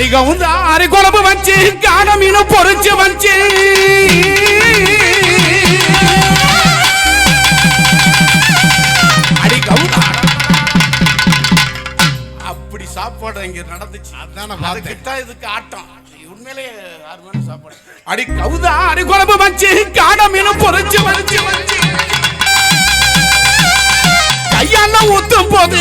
வச்சு காண மீன் பொறிச்சு வச்சு. அடி கவுதா அப்படி சாப்பாடு இங்க நடந்துச்சு. அதான். அதுக்கிட்ட இதுக்கு ஆட்டம். உண்மையிலே அருமையான சாப்பாடு. அடி கவுதா அடி குழம்பு வச்சு காண மீன் பொறிச்சு வச்சு வச்சு. கையால ஊத்தும் போது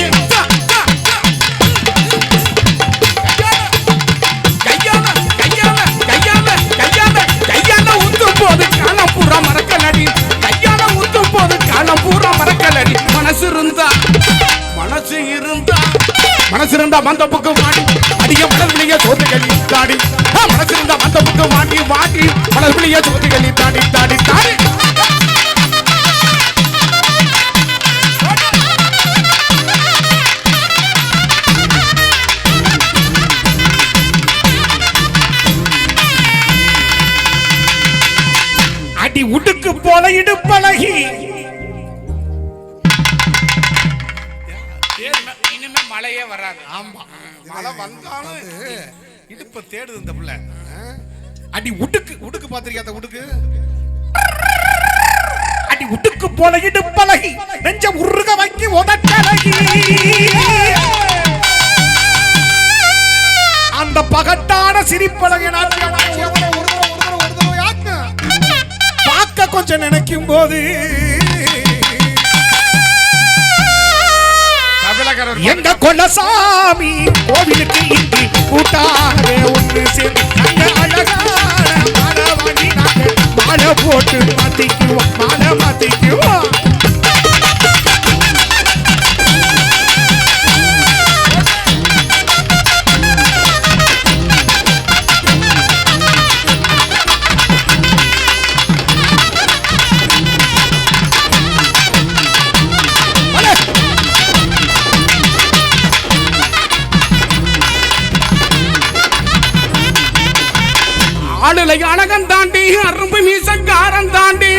மனசு இருந்தா மந்த பக்கம் மாடி. அடிய சோத்துகளி தாடி ஆ, மந்தப்புக்கு இருந்தா மந்த பக்கம் மாட்டி மாட்டி மலர்களிய சோத்துகளி தாடி தாடி தாடி. அடி உடுக்கு போல இடுப்பழகி மழையே வராது ஆமா மழை வந்தாலும் இடுப்ப தேடுது இந்த புள்ள அடி உடுக்கு உடுக்கு பாத்திருக்கியா அந்த உடுக்கு அடி உடுக்கு போல இடுப்பழகி நெஞ்ச உருக வைக்கி உதக்கழகி அந்த பகட்டான சிரிப்பழகி. பார்க்க கொஞ்சம் நினைக்கும் போது கொலசாமி கோவிலுக்கு இங்கு கூட்டா மலை அழகன் தாண்டி அரும்பு மீசக்காரன் தாண்டி.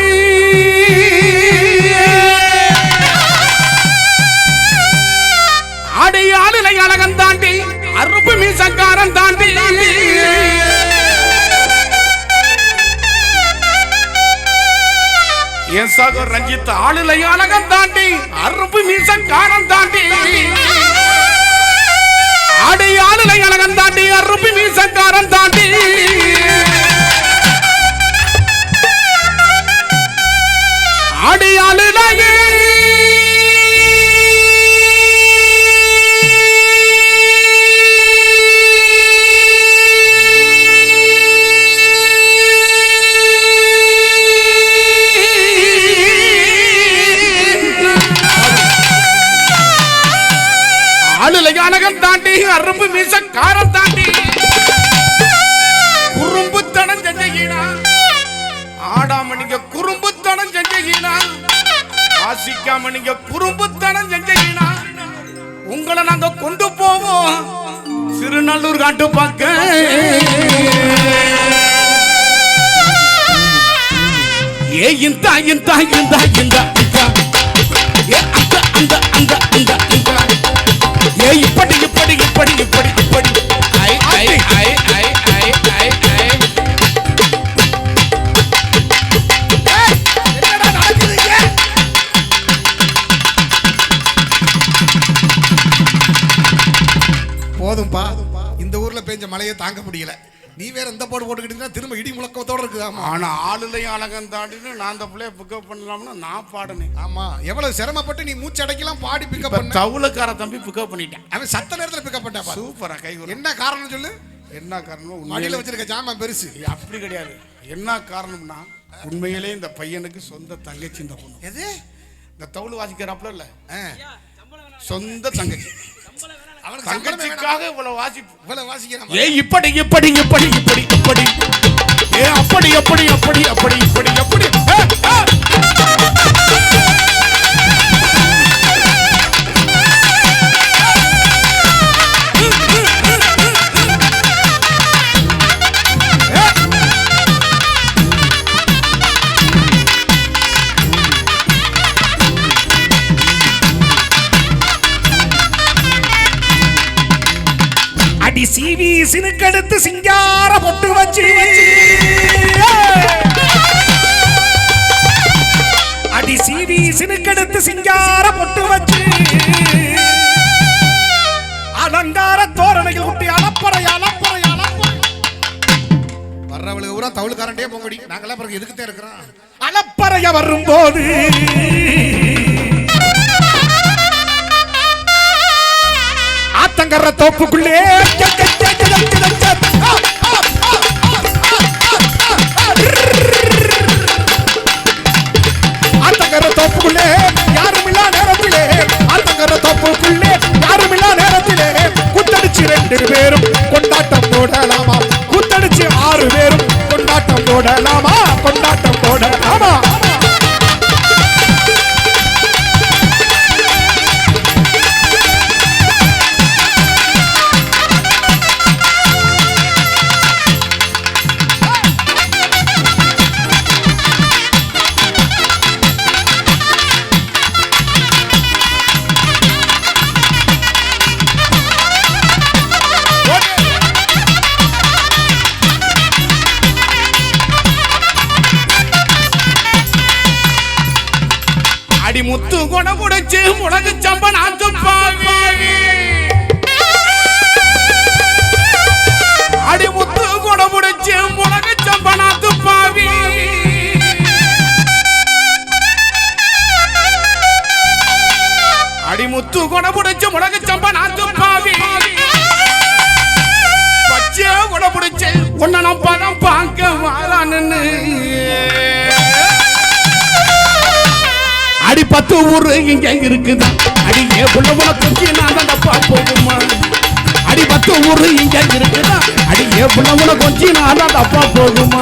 ஆடை அழகன் தாண்டி அரும்பு மீசக்காரன் தாண்டி. என் சகோ ரஞ்சித் ஆளுலை அழகன் தாண்டி அரும்பு மீசக்காரன் தாண்டி. ஆடை ஆளுலை அழகன் தாண்டி அரும்பு மீசக்காரன் தாண்டி. ஆடி அழகன் தாண்டி அரும்பு மீசக்காரன் தாண்டி குறும்புத்தனம் செஞ்சீனா ஆடாம நீங்க குறும்புத்தனம் செஞ்சீனா ஆசிக்காம நீங்க குறும்புத்தனம் செஞ்சீனா உங்களை நாங்க கொண்டு போவோம். சிறுநல்லூர் காட்டு பார்க்க ஏ இந்த இந்த இந்த இந்த ஏ அந்த அந்த அந்த அந்த இந்த. ஏ இப்படி இப்படி இப்படி இப்படி இப்படி. தாங்க முடியல. நீ வேற இந்த போடு போட்டுக்கிட்டீங்கன்னா திரும்ப இடி முழக்கத்தோட இருக்குதாமா ஆனா ஆளுலையும் அழகன் தாண்டின்னு நான் அந்த பிள்ளைய பிக்கப் பண்ணலாம்னு நான் பாடினேன். ஆமா. எவ்வளவு சிரமப்பட்டு நீ மூச்சு அடைக்கலாம் பாடி பிக்கப் பண்ண? தவுளுக்கார தம்பி பிக்கப் பண்ணிட்டேன். அவன் சத்த நேரத்துல பிக்கப் பண்ணா பாரு. சூப்பரா கை என்ன காரணம் சொல்லு? என்ன காரணம் மடியில வச்சிருக்க ஜாமான் பெருசு. அப்படி கிடையாது. என்ன காரணம்னா உண்மையிலே இந்த பையனுக்கு சொந்த தங்கச்சி இந்த பொண்ணு. எது? இந்த தவுள் வாசிக்கிறாப்புல இல்ல? ஆ, சொந்த தங்கச்சி. தங்கச்சிக்காக இவ்வளவு வாசிப்பு இவ்வளவு வாசிக்கிறான் ஏ இப்படி இப்படி இப்படி இப்படி இப்படி. ஏ அப்படி அப்படி அப்படி அப்படி இப்படி. அப்படி அடி சிவி சினுக்கெடுத்து சிங்கார பொட்டு வச்சு. அடி சிவி சினுக்கெடுத்து சிங்கார பொட்டு வச்சு. அலங்கார தோரணைகள் விட்டு அளப்பறை அளப்பறை அளப்பறை வர்றவளுக்கு பூரா தவுளுக்காரன்டே போங்கடி. நாங்களாம் பிறகு எதுக்குத்தான் இருக்கிறோம்? அளப்பறைய வரும்போது. ஆத்தங்கர தோப்புக்குள்ளே. ஆத்தங்கர தோப்புக்குள்ளே யாருமில்லா நேரத்திலே. ஆத்தங்கர தோப்புக்குள்ளே யாருமில்லா நேரத்திலே. குத்தடிச்சு ரெண்டு பேரும் கொண்டாட்டம் போடலாமா? குத்தடிச்சு ஆறு பேரும் கொண்டாட்டம் போடலாமா? அடி முத்து கொட புடைச்சு முளகு சம்பன் ஆத்து பாவி அடி முத்து கொட புடைச்சு முளகு சம்பன் ஆத்து பாவி அடி முத்து கொட புடைச்சு முளகு சம்பன் ஆத்து பாவி பச்சை கொட புடைச்சு உன்னை நான் பணம் பார்க்க வாரான்னு. பத்து ஊரு இங்க இருக்குது? அடி ஏ புள்ள புள்ள குச்சி நான் தப்பா போகுமா அடி பத்து ஊரு இங்க இருக்குதா? அடி புள்ள புள்ள குச்சி நான் தப்பா போகுமா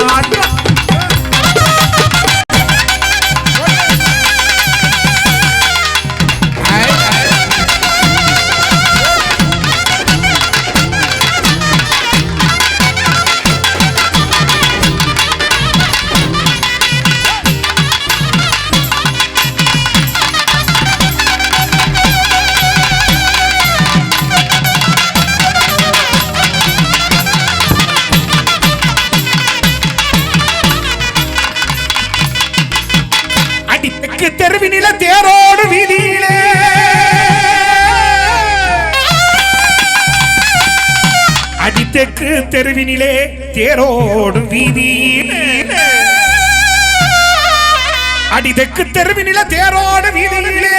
தெற்கு தெருவினிலே தேரோடு வீதியிலே. அடி தெற்கு தெருவினில தேரோடு வீதியிலே.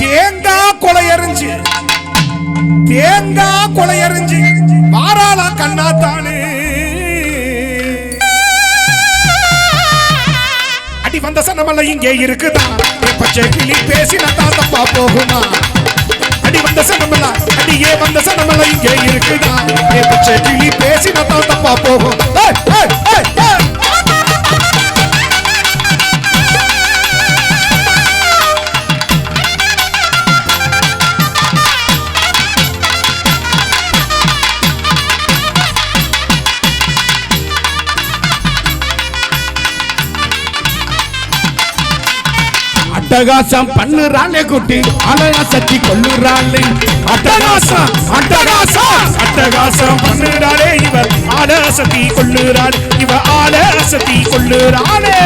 தேங்காய் கொலையறிஞ்சு கொலை கொலையறிஞ்சு மாறாளா கண்ணாத்தானே. அடி வந்த சனமல்ல இங்கே இருக்குதான் பச்சை கிளி பேசினா தான் தப்பா போகுமா? அடி வந்த சனமல்ல அடியே வந்த சனமல்ல இங்கே இருக்குதா? ஏ பச்சை கிளி பேசினா தான் தப்பா போகும். ஏய், ஏய், ஏய், அட்டகாசம் பண்ணுறாளே குட்டி. அலையா சத்தி கொள்ளுறாளே அட்டகாசம் அட்டகாசம் அட்டகாசம் பண்ணுறாளே இவர் ஆலசதி கொள்ளுறாள் இவ சத்தி கொள்ளுறாளே